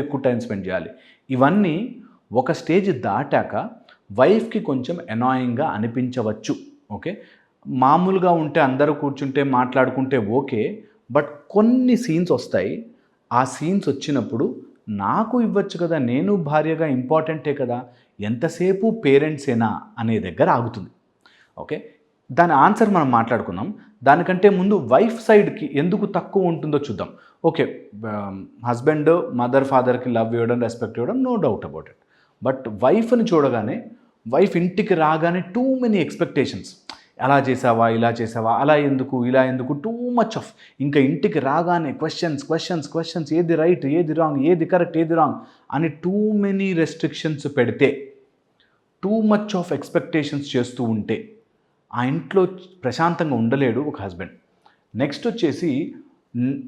ఎక్కువ time spend చేయాలి. ఇవన్నీ ఒక స్టేజ్ దాటాక వైఫ్కి కొంచెం ఎనాయింగ్గా అనిపించవచ్చు. ఓకే? మామూలుగా ఉంటే అందరూ కూర్చుంటే మాట్లాడుకుంటే ఓకే. బట్ కొన్ని సీన్స్ వస్తాయి. ఆ సీన్స్ వచ్చినప్పుడు నాకు ఇవ్వచ్చు కదా నేను భార్యగా ఇంపార్టెంటే కదా ఎంతసేపు పేరెంట్సేనా అనే దగ్గర ఆగుతుంది. ఓకే? దాని ఆన్సర్ మనం మాట్లాడుకున్నాం. దానికంటే ముందు వైఫ్ సైడ్కి ఎందుకు తక్కువ ఉంటుందో చూద్దాం. ఓకే హస్బెండ్ మదర్ ఫాదర్కి లవ్ ఇవ్వడం రెస్పెక్ట్ ఇవ్వడం no doubt about it but వైఫ్ని చూడగానే వైఫ్ ఇంటికి రాగానే టూ మెనీ ఎక్స్పెక్టేషన్స్ అలా చేసావా? ఇలా చేసావా? అలా ఎందుకు? ఇలా ఎందుకు? టూ మచ్ ఆఫ్ ఇంకా ఇంటికి రాగానే క్వశ్చన్స్ క్వశ్చన్స్ క్వశ్చన్స్ ఏది రైట్ ఏది రాంగ్ ఏది కరెక్ట్ ఏది రాంగ్ అని టూ మెనీ రెస్ట్రిక్షన్స్ పెడితే టూ మచ్ ఆఫ్ ఎక్స్పెక్టేషన్స్ చేస్తూ ఉంటే ఆ ఇంట్లో ప్రశాంతంగా ఉండలేడు ఒక హస్బెండ్ నెక్స్ట్ వచ్చేసి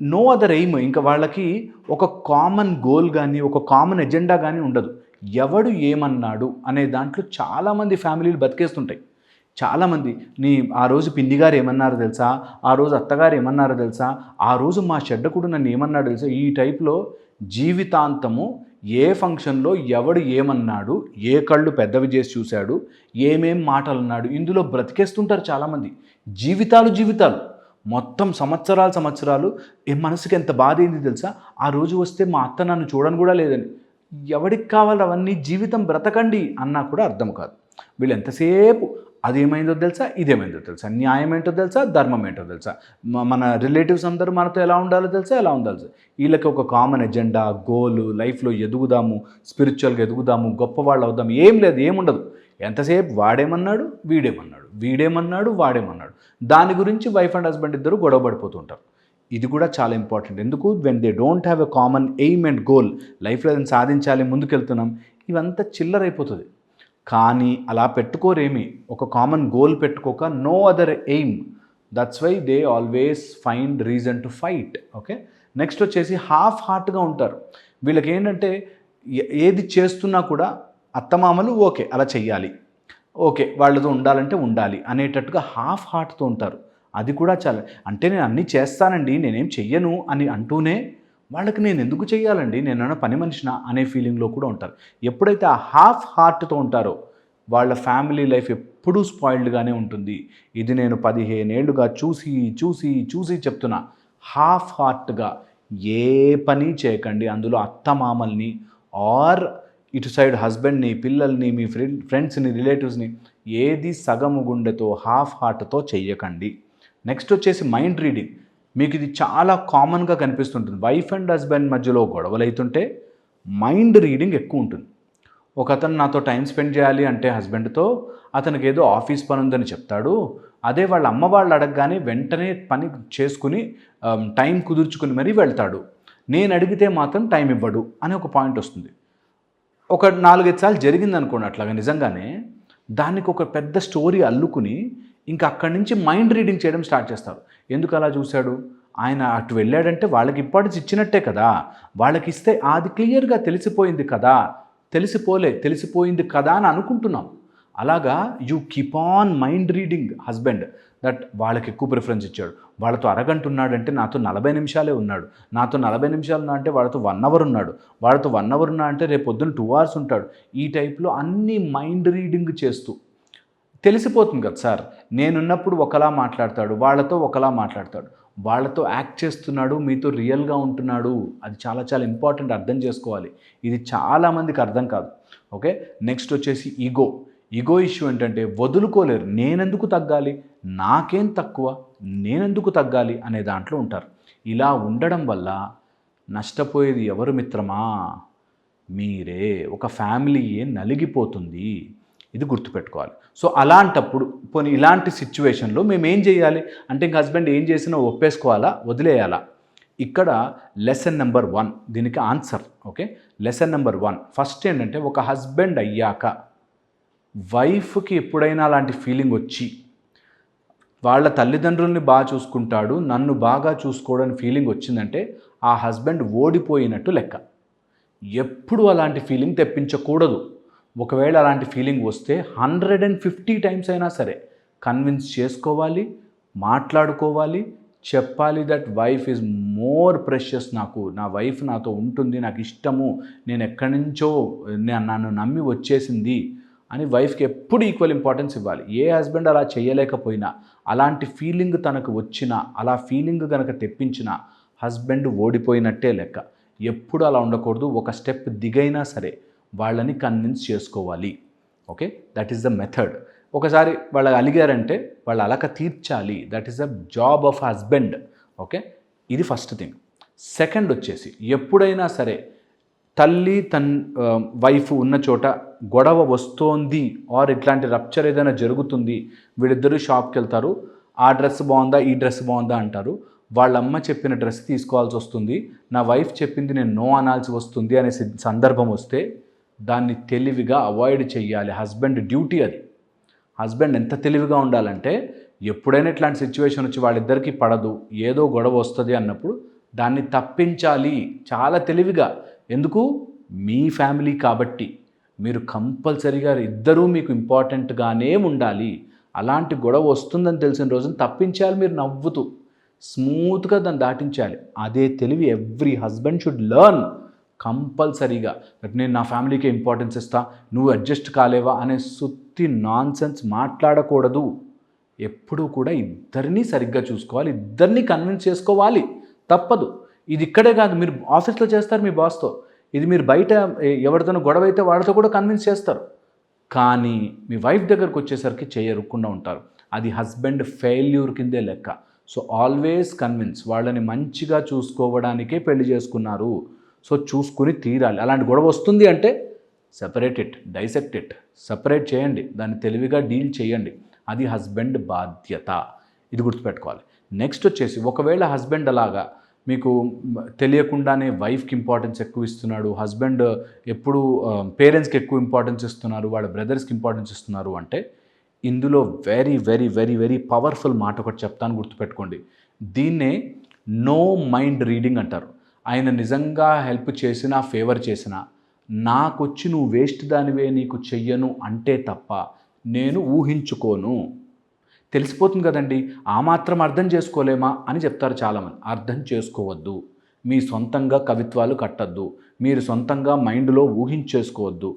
నో అదర్ ఎయిమ్ ఇంకా వాళ్ళకి ఒక కామన్ గోల్ కానీ ఒక కామన్ ఎజెండా కానీ ఉండదు. ఎవడు ఏమన్నాడు అనే దాంట్లో చాలామంది ఫ్యామిలీలు బతికేస్తుంటాయి. చాలామంది నీ ఆ రోజు పిన్ని గారు ఏమన్నారో తెలుసా? ఆ రోజు అత్తగారు ఏమన్నారో తెలుసా? ఆ రోజు మా చెడ్డకుడు నన్ను ఏమన్నాడు తెలుసా? ఈ టైప్లో జీవితాంతము ఏ ఫంక్షన్లో ఎవడు ఏమన్నాడు ఏ కళ్ళు పెద్దవి చేసి చూశాడు ఏమేం మాటలు అన్నాడు ఇందులో బ్రతికేస్తుంటారు చాలామంది. జీవితాలు జీవితాలు. మొత్తం సంవత్సరాలు సంవత్సరాలు ఏ మనసుకి ఎంత బాధ అయింది తెలుసా? ఆ రోజు వస్తే మా అత్త నన్ను చూడని కూడా లేదని. ఎవడికి కావాలి అవన్నీ జీవితం బ్రతకండి అన్నా కూడా అర్థం కాదు. వీళ్ళు ఎంతసేపు అదేమైందో తెలుసా? ఇదేమైందో తెలుసా? న్యాయం ఏంటో తెలుసా? ధర్మం ఏంటో తెలుసా? మన రిలేటివ్స్ అందరూ మనతో ఎలా ఉండాలో తెలుసా? ఎలా ఉండాలి వీళ్ళకి ఒక కామన్ ఎజెండా గోల్ లైఫ్లో ఎదుగుదాము స్పిరిచువల్గా ఎదుగుదాము గొప్పవాళ్ళు అవుదాం ఏం లేదు ఏముండదు. ఎంతసేపు వాడేమన్నాడు? వీడేమన్నాడు. వీడేమన్నాడు? వాడేమన్నాడు. దాని గురించి వైఫ్ అండ్ హస్బెండ్ ఇద్దరు గొడవ పడిపోతుంటారు. ఇది కూడా చాలా ఇంపార్టెంట్. ఎందుకు? When they don't have a common aim and goal లైఫ్లో ఏదైనా సాధించాలి ముందుకెళ్తున్నాం ఇవంతా చిల్లరైపోతుంది కానీ అలా పెట్టుకోరేమి? ఒక common goal పెట్టుకోక no other aim that's why they always find reason to fight okay next వచ్చేసి హాఫ్ హార్ట్గా ఉంటారు. వీళ్ళకి ఏంటంటే ఏ- ఏది చేస్తున్నా కూడా అత్తమామలు ఓకే అలా చెయ్యాలి. ఓకే వాళ్ళతో ఉండాలంటే ఉండాలి అనేటట్టుగా హాఫ్ హార్ట్తో ఉంటారు. అది కూడా చాలా అంటే నేను అన్నీ చేస్తానండి నేనేం చెయ్యను అని అంటూనే వాళ్ళకి నేను ఎందుకు చేయాలండి నేనన్నా పని మనిషినా అనే ఫీలింగ్లో కూడా ఉంటారు. ఎప్పుడైతే ఆ హాఫ్ హార్ట్తో ఉంటారో వాళ్ళ ఫ్యామిలీ లైఫ్ ఎప్పుడూ స్పాయిల్డ్గానే ఉంటుంది. ఇది నేను పదిహేనేళ్ళుగా చూసి చూసి చూసి చెప్తున్నా. హాఫ్ హార్ట్గా ఏ పని చేయకండి. అందులో అత్తమామల్ని ఆర్ ఇటు సైడ్ హస్బెండ్ని పిల్లల్ని మీ ఫ్రెండ్ ఫ్రెండ్స్ని రిలేటివ్స్ని ఏది సగము గుండెతో హాఫ్ హార్ట్తో చెయ్యకండి. నెక్స్ట్ వచ్చేసి మైండ్ రీడింగ్. మీకు ఇది చాలా కామన్గా కనిపిస్తుంటుంది. వైఫ్ అండ్ హస్బెండ్ మధ్యలో గొడవలు అవుతుంటే మైండ్ రీడింగ్ ఎక్కువ ఉంటుంది ఒక అతను నాతో టైం స్పెండ్ చేయాలి అంటే హస్బెండ్తో అతనికి ఏదో ఆఫీస్ పని ఉందని చెప్తాడు. అదే వాళ్ళ అమ్మ వాళ్ళు అడగగానే వెంటనే పని చేసుకుని టైం కుదుర్చుకుని మరీ వెళ్తాడు. నేను అడిగితే మాత్రం టైం ఇవ్వడు అని ఒక పాయింట్ వస్తుంది. ఒక నాలుగైదు సార్లు జరిగింది అనుకోండి అట్లాగా నిజంగానే దానికి ఒక పెద్ద స్టోరీ అల్లుకుని ఇంకా అక్కడి నుంచి మైండ్ రీడింగ్ చేయడం స్టార్ట్ చేస్తారు. ఎందుకు అలా చూశాడు? ఆయన అటు వెళ్ళాడంటే వాళ్ళకి ఇంపార్టెన్స్ ఇచ్చినట్టే కదా. వాళ్ళకి ఇస్తే అది క్లియర్గా తెలిసిపోయింది కదా. తెలిసిపోలే తెలిసిపోయింది కదా అని అనుకుంటున్నాం. అలాగా you keep on mind reading husband. That వాళ్ళకి ఎక్కువ ప్రిఫరెన్స్ ఇచ్చాడు. వాళ్ళతో అరగంట ఉన్నాడంటే నాతో నలభై నిమిషాలే ఉన్నాడు. నాతో నలభై నిమిషాలు ఉన్నా అంటే వాళ్ళతో వన్ అవర్ ఉన్నాడు. వాళ్ళతో వన్ అవర్ ఉన్నా అంటే రేపు పొద్దున్న టూ అవర్స్ ఉంటాడు. ఈ టైప్లో అన్ని మైండ్ రీడింగ్ చేస్తూ. తెలిసిపోతుంది కదా సార్. నేనున్నప్పుడు ఒకలా మాట్లాడతాడు. వాళ్ళతో ఒకలా మాట్లాడతాడు. వాళ్ళతో యాక్ట్ చేస్తున్నాడు. మీతో రియల్గా ఉంటున్నాడు. అది చాలా చాలా ఇంపార్టెంట్ అర్థం చేసుకోవాలి. ఇది చాలామందికి అర్థం కాదు. ఓకే నెక్స్ట్ వచ్చేసి ఈగో ఈగో ఇష్యూ ఏంటంటే వదులుకోలేరు. నేనెందుకు తగ్గాలి? నాకేం తక్కువ? నేనెందుకు తగ్గాలి? అనే దాంట్లో ఉంటారు. ఇలా ఉండడం వల్ల నష్టపోయేది ఎవరు మిత్రమా? మీరే. ఒక ఫ్యామిలీయే నలిగిపోతుంది. ఇది గుర్తుపెట్టుకోవాలి. సో అలాంటప్పుడు పోనీ ఇలాంటి సిచ్యువేషన్లో మేము ఏం చేయాలి? అంటే ఇంక హస్బెండ్ ఏం చేసినా ఒప్పేసుకోవాలా? వదిలేయాలా? ఇక్కడ లెసన్ నెంబర్ వన్ దీనికి answer. Okay? Lesson number one. First ఏంటంటే ఒక హస్బెండ్ అయ్యాక వైఫ్కి ఎప్పుడైనా అలాంటి ఫీలింగ్ వచ్చి వాళ్ళ తల్లిదండ్రుల్ని బాగా చూసుకుంటాడు నన్ను బాగా చూసుకోవడానికి ఫీలింగ్ వచ్చిందంటే ఆ హస్బెండ్ ఓడిపోయినట్టు లెక్క. ఎప్పుడు అలాంటి ఫీలింగ్ తెప్పించకూడదు. ఒకవేళ అలాంటి ఫీలింగ్ వస్తే హండ్రెడ్ అండ్ ఫిఫ్టీ టైమ్స్ అయినా సరే కన్విన్స్ చేసుకోవాలి మాట్లాడుకోవాలి చెప్పాలి that wife is more precious నాకు నా వైఫ్ నాతో ఉంటుంది నాకు ఇష్టము నేను ఎక్కడి నుంచో నన్ను నమ్మి వచ్చేసింది అని వైఫ్కి ఎప్పుడు ఈక్వల్ ఇంపార్టెన్స్ ఇవ్వాలి. ఏ హస్బెండ్ అలా చేయలేకపోయినా అలాంటి ఫీలింగ్ తనకు వచ్చినా అలా ఫీలింగ్ కనుక తెప్పించినా హస్బెండ్ ఓడిపోయినట్టే లెక్క. ఎప్పుడు అలా ఉండకూడదు ఒక స్టెప్ దిగైనా సరే వాళ్ళని కన్విన్స్ చేసుకోవాలి. Okay that is the method ఒకసారి వాళ్ళు అలిగారంటే వాళ్ళు అలక తీర్చాలి. That is the job of husband okay ఇది ఫస్ట్ థింగ్ సెకండ్ వచ్చేసి ఎప్పుడైనా సరే తల్లి తన్ వైఫ్ ఉన్న చోట గొడవ వస్తోంది ఆర్ ఇట్లాంటి రప్చర్ ఏదైనా జరుగుతుంది వీళ్ళిద్దరూ షాప్కి వెళ్తారు ఆ డ్రెస్ బాగుందా ఈ డ్రెస్ బాగుందా అంటారు. వాళ్ళ అమ్మ చెప్పిన డ్రెస్ తీసుకోవాల్సి వస్తుంది నా వైఫ్ చెప్పింది నేను నో అనాల్సి వస్తుంది అనే సందర్భం వస్తే దాన్ని తెలివిగా అవాయిడ్ చేయాలి హస్బెండ్ డ్యూటీ అది. హస్బెండ్ ఎంత తెలివిగా ఉండాలంటే ఎప్పుడైనా ఇట్లాంటి సిచ్యువేషన్ వచ్చి వాళ్ళిద్దరికీ పడదు ఏదో గొడవ వస్తుంది అన్నప్పుడు దాన్ని తప్పించాలి చాలా తెలివిగా. ఎందుకు? మీ ఫ్యామిలీ కాబట్టి. మీరు కంపల్సరీగా ఇద్దరూ మీకు ఇంపార్టెంట్గానే ఉండాలి. అలాంటి గొడవ వస్తుందని తెలిసిన రోజున తప్పించాలి మీరు నవ్వుతూ. స్మూత్గా దాన్ని దాటించాలి. అదే తెలివి ఎవ్రీ హస్బెండ్ షుడ్ లర్న్. కంపల్సరీగా. నేను నా ఫ్యామిలీకి ఇంపార్టెన్స్ ఇస్తా. నువ్వు అడ్జస్ట్ కాలేవా అనే సుత్తి నాన్ సెన్స్ మాట్లాడకూడదు. ఎప్పుడూ కూడా ఇద్దరినీ సరిగ్గా చూసుకోవాలి. ఇద్దరిని కన్విన్స్ చేసుకోవాలి. తప్పదు. ఇది ఇక్కడే కాదు మీరు ఆఫీస్లో చేస్తారు మీ బాస్తో. ఇది మీరు బయట ఎవరితోనో గొడవ అయితే వాళ్ళతో కూడా కన్విన్స్ చేస్తారు. కానీ మీ వైఫ్ దగ్గరకు వచ్చేసరికి చేయరుకుండా ఉంటారు. అది హస్బెండ్ ఫెయిల్యూర్ కిందే లెక్క. సో ఆల్వేస్ కన్విన్స్ వాళ్ళని మంచిగా చూసుకోవడానికే పెళ్ళి చేసుకున్నారు. సో చూసుకుని తీరాలి. అలాంటి గొడవ వస్తుంది అంటే separate it dissect it separate చేయండి. దాన్ని తెలివిగా డీల్ చేయండి. అది హస్బెండ్ బాధ్యత. ఇది గుర్తుపెట్టుకోవాలి. నెక్స్ట్ వచ్చేసి ఒకవేళ హస్బెండ్ అలాగా మీకు తెలియకుండానే వైఫ్కి ఇంపార్టెన్స్ ఎక్కువ ఇస్తున్నాడు హస్బెండ్ ఎప్పుడు పేరెంట్స్కి ఎక్కువ ఇంపార్టెన్స్ ఇస్తున్నారు వాళ్ళ బ్రదర్స్కి ఇంపార్టెన్స్ ఇస్తున్నారు అంటే ఇందులో very very very very powerful మాట ఒకటి చెప్తాను గుర్తుపెట్టుకోండి. దీన్నే నో మైండ్ రీడింగ్ అంటారు. ఆయన నిజంగా హెల్ప్ చేసినా ఫేవర్ చేసినా నాకొచ్చి నువ్వు వేస్ట్ దానివే నీకు చెయ్యను అంటే తప్ప నేను ఊహించుకోను. తెలిసిపోతుంది కదండి. ఆ మాత్రం అర్థం చేసుకోలేమా అని చెప్తారు చాలామంది. అర్థం చేసుకోవద్దు. మీ సొంతంగా కవిత్వాలు కట్టద్దు. మీరు సొంతంగా మైండ్లో ఊహించేసుకోవద్దు.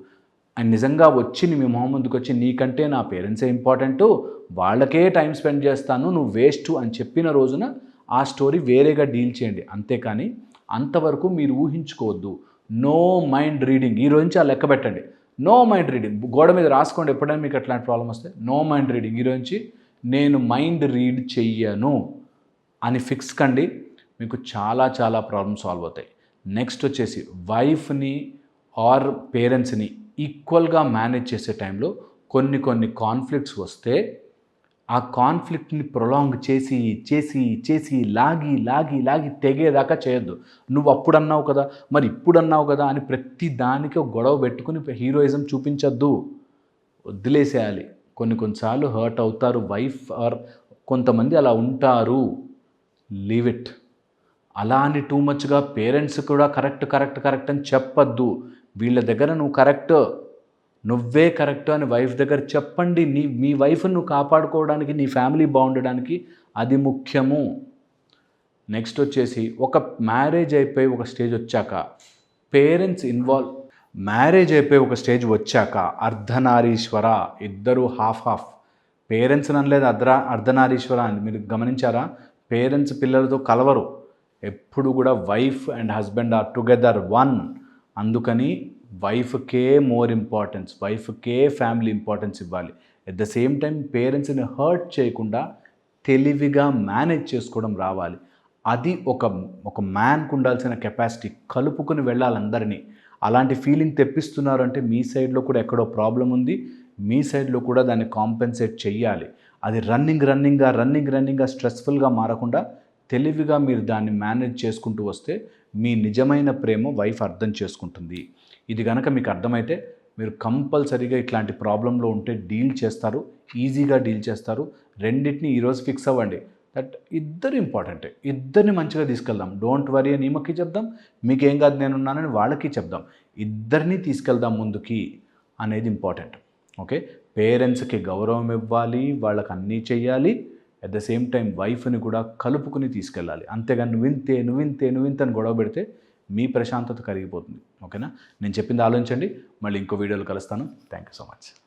అండ్ నిజంగా వచ్చి మీ మొహం ముందుకు వచ్చి నీకంటే నా పేరెంట్సే ఇంపార్టెంటు. వాళ్ళకే టైం స్పెండ్ చేస్తాను నువ్వు వేస్ట్ అని చెప్పిన రోజున ఆ స్టోరీ వేరేగా డీల్ చేయండి. అంతేకాని అంతవరకు మీరు ఊహించుకోవద్దు. No mind reading. ఈ రోజు నుంచి ఆ లెక్క పెట్టండి. No mind reading. గోడ మీద రాసుకోండి. ఎప్పుడైనా మీకు అట్లాంటి ప్రాబ్లం వస్తే నో మైండ్ రీడింగ్. ఈ రోజు నుంచి నేను మైండ్ రీడ్ చెయ్యను అని ఫిక్స్ కండి మీకు చాలా చాలా ప్రాబ్లమ్ సాల్వ్ అవుతాయి. నెక్స్ట్ వచ్చేసి వైఫ్ని ఆర్ పేరెంట్స్ని ఈక్వల్గా మేనేజ్ చేసే టైంలో కొన్ని కొన్ని కాన్ఫ్లిక్ట్స్ వస్తే ఆ కాన్ఫ్లిక్ట్ని ప్రొలాంగ్ చేసి చేసి చేసి లాగి లాగి లాగి తెగేదాకా చేయొద్దు. నువ్వు అప్పుడు అన్నావు కదా మరి ఇప్పుడు అన్నావు కదా అని ప్రతి దానికి ఒక గొడవ పెట్టుకుని హీరోయిజం చూపించొద్దు. వదిలేసేయాలి. కొన్ని కొన్నిసార్లు హర్ట్ అవుతారు. వైఫ్ ఆర్ కొంతమంది అలా ఉంటారు. Leave it. అలా అని టూ మచ్గా పేరెంట్స్ కూడా కరెక్ట్ కరెక్ట్ కరెక్ట్ అని చెప్పద్దు. వీళ్ళ దగ్గర నువ్వు కరెక్ట్ నువ్వే కరెక్ట్ అని వైఫ్ దగ్గర చెప్పండి. నీ మీ వైఫ్ని నువ్వు కాపాడుకోవడానికి నీ ఫ్యామిలీ బాగుండడానికి అది ముఖ్యము. నెక్స్ట్ వచ్చేసి ఒక మ్యారేజ్ అయిపోయి ఒక స్టేజ్ వచ్చాక పేరెంట్స్ ఇన్వాల్వ్ మ్యారేజ్ అయిపోయి ఒక స్టేజ్ వచ్చాక అర్ధనారీశ్వర ఇద్దరు హాఫ్ హాఫ్. పేరెంట్స్ అనలేదు అర్ధ అర్ధనారీశ్వర అని. మీరు గమనించారా? పేరెంట్స్ పిల్లలతో కలవరు. ఎప్పుడు కూడా wife and husband are together one. అందుకని వైఫ్కే మోర్ ఇంపార్టెన్స్ వైఫ్కే ఫ్యామిలీ ఇంపార్టెన్స్ ఇవ్వాలి. ఎట్ ద సేమ్ టైం పేరెంట్స్ని హర్ట్ చేయకుండా తెలివిగా మేనేజ్ చేసుకోవడం రావాలి. అది ఒక ఒక మ్యాన్కు ఉండాల్సిన కెపాసిటీ. కలుపుకుని వెళ్ళాలి అందరినీ అలాంటి ఫీలింగ్ తెప్పిస్తున్నారు అంటే మీ సైడ్లో కూడా ఎక్కడో ప్రాబ్లం ఉంది. మీ సైడ్లో కూడా దాన్ని కాంపెన్సేట్ చెయ్యాలి. అది రన్నింగ్ రన్నింగ్గా రన్నింగ్ రన్నింగ్గా స్ట్రెస్ఫుల్గా మారకుండా తెలివిగా మీరు దాన్ని మేనేజ్ చేసుకుంటూ వస్తే మీ నిజమైన ప్రేమ వైఫ్ అర్థం చేసుకుంటుంది. ఇది కనుక మీకు అర్థమైతే మీరు కంపల్సరీగా ఇట్లాంటి ప్రాబ్లంలో ఉంటే డీల్ చేస్తారు. ఈజీగా డీల్ చేస్తారు. రెండింటిని ఈరోజు ఫిక్స్ అవ్వండి. దట్ ఇద్దరు ఇంపార్టెంటే. ఇద్దరిని మంచిగా తీసుకెళ్దాం. డోంట్ వరీ అని ఈమెకి చెప్దాం. మీకేం కాదు నేను ఉన్నానని వాళ్ళకి చెప్దాం. ఇద్దరిని తీసుకెళ్దాం ముందుకి అనేది ఇంపార్టెంట్. ఓకే? పేరెంట్స్కి గౌరవం ఇవ్వాలి వాళ్ళకి అన్నీ చెయ్యాలి. అట్ ద సేమ్ టైం వైఫ్ని కూడా కలుపుకుని తీసుకెళ్ళాలి. అంతేగాని నువ్వింతే నువ్వింతే నువ్వింతే అని గొడవ పెడితే మీ ప్రశాంతత కరిగిపోతుంది. ఓకేనా? నేను చెప్పింది ఆలోచించండి. మళ్ళీ ఇంకో వీడియోలో కలుస్తాను. Thank you so much